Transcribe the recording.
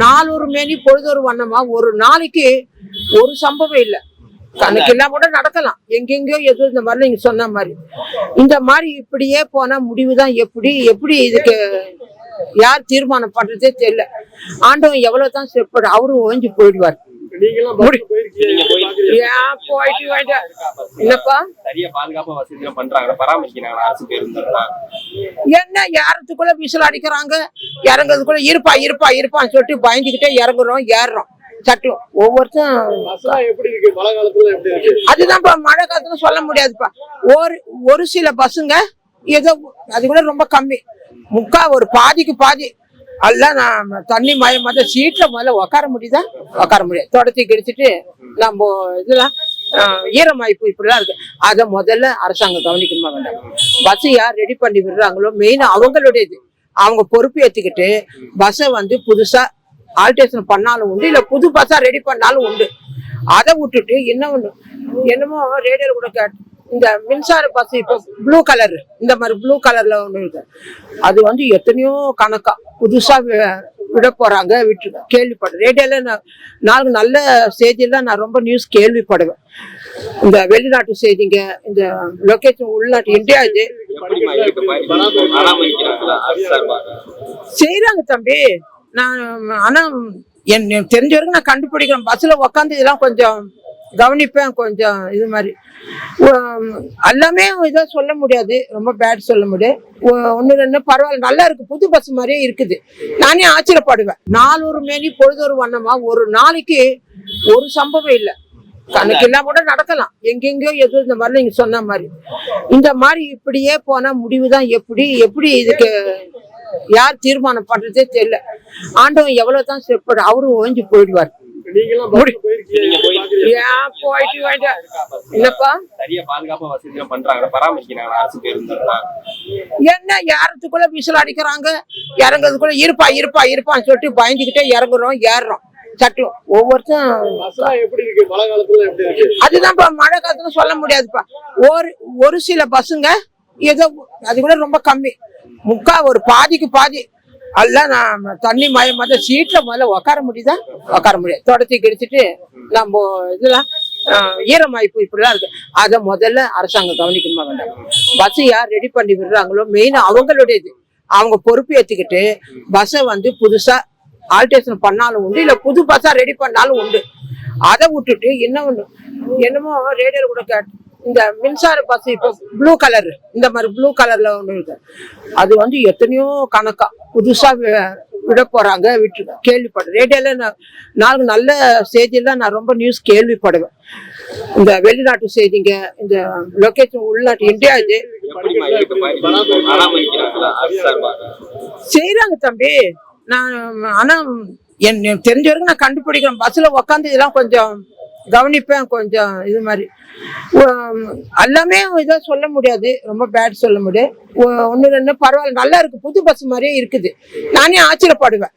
நாலொரு மேனி பொழுதொரு வண்ணமா ஒரு நாளைக்கு ஒரு சம்பவம் இல்லை. கணக்கு எல்லாம் கூட நடக்கலாம். எங்கெங்கயோ எதுவும் இந்த மாதிரி நீங்க சொன்ன மாதிரி. இந்த மாதிரி இப்படியே போனா முடிவுதான் எப்படி எப்படி இதுக்கு யார் தீர்மானம் பண்றதே தெரியல. ஆண்டவன் எவ்வளவுதான் செப்படு அவரும் ஓஞ்சி போயிடுவார். பேருந்துலாம் என்ன ஏறத்துக்குள்ள விசில் அடிக்கிறாங்க? இறங்குறதுக்குள்ள இருப்பா இருப்பா இருப்பான்னு சொல்லிட்டு பயந்துக்கிட்டே இறங்குறோம் ஏறுறோம். சட்டும். ஒவ்வொருத்தரும் பஸ்லாம் எப்படி இருக்கு? மழை காலத்துல எப்படி இருக்கு? அதுதான்ப்பா மழை காலத்துல சொல்ல முடியாதுப்பா. ஒரு ஒரு சில பஸ்ஸுங்க ஏதோ அது கூட ரொம்ப கம்மி. முக்கா ஒரு பாதிக்கு பாதி எல்லாம் நான் தண்ணி மயம் மத சீட்டில் முதல்ல உட்கார முடியுதா? உட்கார முடியாது. தொடச்சி கிடிச்சிட்டு நம்ம இதெல்லாம் ஈரமாய்ப்பு இப்படிலாம் இருக்கு. அதை முதல்ல அரசாங்கம் கவனிக்கணுமா வேண்டாம்? பஸ் யார் ரெடி பண்ணி விடுறாங்களோ மெயின் அவங்களுடையது. அவங்க பொறுப்பு ஏற்றுக்கிட்டு பஸ்ஸை வந்து புதுசாக ஆல்டேஷன் பண்ணாலும் உண்டு இல்லை புது பஸ்ஸாக ரெடி பண்ணாலும் உண்டு. அதை விட்டுட்டு என்ன ஒன்று என்னமோ ரேடியோவில் கூட கேட்டு இந்த மின்சார பஸ் இப்போ ப்ளூ கலர் இந்த மாதிரி ப்ளூ கலர்ல ஒன்று இருக்கு. அது வந்து எத்தனையோ கணக்கா புதுசா வி- விட போறாங்க. விட்டு கேள்விப்படுறேன் ரேடியோல நான் நாலு நல்ல செய்தியெல்லாம் நான் ரொம்ப நியூஸ் கேள்விப்படுவேன். இந்த வெளிநாட்டு செய்திங்க இந்த லொகேஷன் உள்நாட்டு இந்தியா இது. செய்யறாங்க தம்பி. நான் ஆனா என் தெரிஞ்ச வரைக்கும் நான் கண்டுபிடிக்கிறேன். பஸ்ல உக்காந்து இதெல்லாம் கொஞ்சம் கவனிப்பேன் கொஞ்சம் இது மாதிரி. எல்லாமே இதாக சொல்ல முடியாது. ரொம்ப பேட் சொல்ல முடியாது. ஒன்று ரெண்டு பரவாயில்ல நல்லா இருக்கு. புது பஸ் மாதிரியே இருக்குது. நானே ஆச்சரியப்படுவேன். நாலொரு மேனி பொழுதொரு வண்ணமா ஒரு நாளைக்கு ஒரு சம்பவம் இல்லை. கணக்கெல்லாம் கூட நடக்கலாம். எங்கெங்கயோ எதுவும் இந்த மாதிரி நீங்க சொன்ன மாதிரி. இந்த மாதிரி இப்படியே போனா முடிவுதான் எப்படி எப்படி இதுக்கு யார் தீர்மானம் பண்றதே தெரியல. ஆண்டவன் எவ்வளவுதான் செப்படு அவரும் ஓஞ்சி போயிடுவார். பேருந்துலாம் என்ன ஏறத்துக்குள்ள விசில் அடிக்கிறாங்க? இறங்குறதுக்குள்ள இருப்பா இருப்பா இருப்பான்னு சொல்லிட்டு பயந்துக்கிட்டே இறங்குறோம் ஏறுறோம். சட்டும் ஒவ்வொருத்தரும் பஸ்லாம் எப்படி இருக்கு? மழை காலத்துல எப்படி இருக்கு? அதுதான்ப்பா மழை காலத்துல சொல்ல முடியாதுப்பா. ஒரு ஒரு சில பஸ்ஸுங்க ஏதோ அது கூட ரொம்ப கம்மி. முக்கா ஒரு பாதிக்கு பாதி எல்லாம் நான் தண்ணி மயம் வந்து சீட்டில் முதல்ல உட்கார முடியுதா? உட்கார முடியாது. தொடச்சி கிடிச்சிட்டு நம்ம இதெல்லாம் ஈரமாய்ப்பு இப்படிலாம் இருக்கு. அதை முதல்ல அரசாங்கம் கவனிக்கணுமா வேண்டாம்? பஸ் யார் ரெடி பண்ணி விடுறாங்களோ மெயின் அவங்களுடையது. அவங்க பொறுப்பு ஏற்றுக்கிட்டு பஸ்ஸை வந்து புதுசாக ஆல்டேஷன் பண்ணாலும் உண்டு இல்லை புது பஸ்ஸாக ரெடி பண்ணாலும் உண்டு. அதை விட்டுட்டு என்ன ஒன்று என்னமோ ரேடியோவில் கூட கேட்டு இந்த மின்சார பஸ் இப்போ ப்ளூ கலர் இந்த மாதிரி ப்ளூ கலர்ல ஒண்ணு இருக்கு. அது வந்து எத்தனையோ கணக்கா புதுசா விட போறாங்க விட்டு கேள்விப்படுறேன். ரேடியோல நான் நாளுக்கு நல்ல செய்தியெல்லாம் நான் ரொம்ப நியூஸ் கேள்விப்படுவேன். இந்த வெளிநாட்டு செய்திங்க இந்த லொகேஷன் உள்நாட்டு இந்தியா இது. செய்யறாங்க தம்பி. நான் ஆனா என் தெரிஞ்ச வரைக்கும் நான் கண்டுபிடிக்கிறேன். பஸ்ல உக்காந்து இதெல்லாம் கொஞ்சம் கவனிப்பேன் கொஞ்சம் இது மாதிரி. எல்லாமே இதாக சொல்ல முடியாது. ரொம்ப பேட் சொல்ல முடியாது. ஒன்று ரெண்டு பரவாயில்ல. நல்லா இருக்குது புது பஸ் மாதிரியே இருக்குது. நானே ஆச்சரியப்படுவேன்.